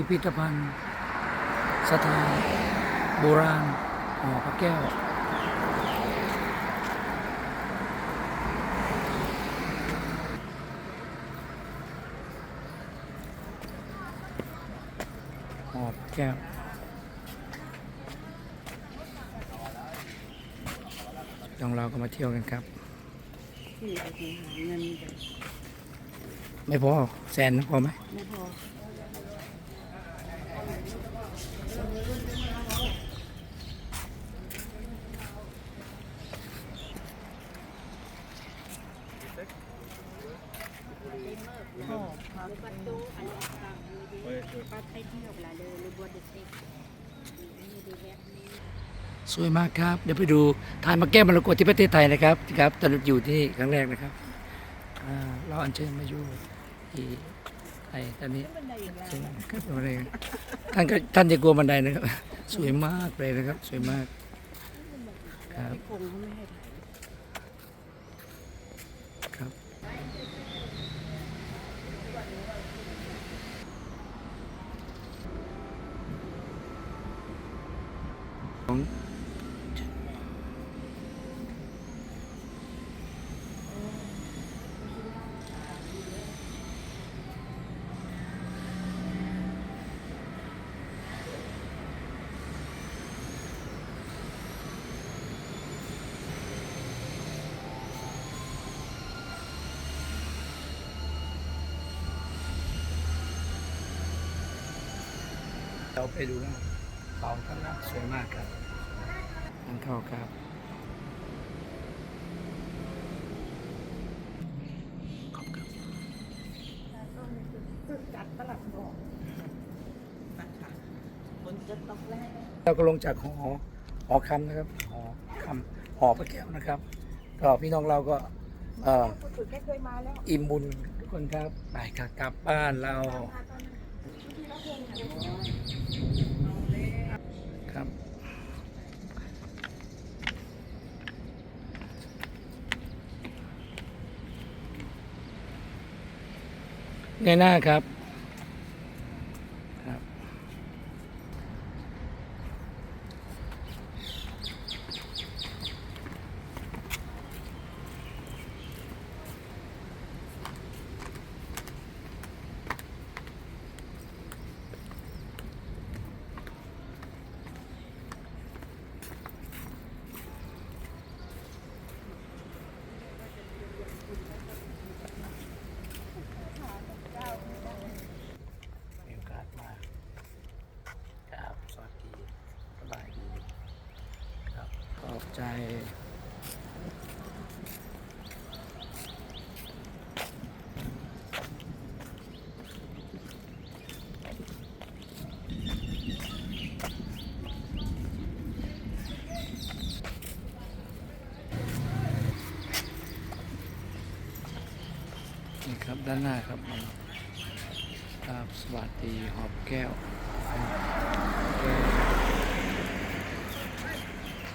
พิพิธภัณฑ์ สถานโบราณหอพระแก้ว หอพระแก้วลองเราก็มาเที่ยวกันครับที่ไปหาเงินแบบไม่พอ แสนพอไหมไม่พอ พ่อพาไปดูอันนี้ต่างๆป้าไปเที่ยวเวลาเลยหรือบัวเด็กๆนี่ดูแบบนี้ สวยมากครับ เดี๋ยวไปดูถ่ายมาแก้มรกตที่ประเทศไทยนะครับครับตอนอยู่ที่ครั้งแรกนะครับเราอัญเชิญมาอยู่ที่ไทยตอนนี้ใช่ไหมครับอะไรท่านก็ท่านจะกลัวบันไดนะครับ สวยมากเลยนะครับ สวยมากครับ ของเราไปดูนะเขาข้างหน้าสวยมากครับทางเข้าครับ ขอบคุณจัดตลับบอกคนจะตกแรกเราก็ลงจากหอหอคำนะครับหอคำหอพระแก้วนะครับ ก็พี่น้องเราก็เอ่อคนอื่นไม่เคยมาแล้วอิ่มบุญทุกคนครับไปค่ะกลับบ้านเรา ในหน้าครับ ครับ มีโอกาสมาครับสวัสดีสบายดี ครับขอบ ใจ นี่ครับ ด้านหน้าครับครับสวัสดีหอบแก้ว แก้ว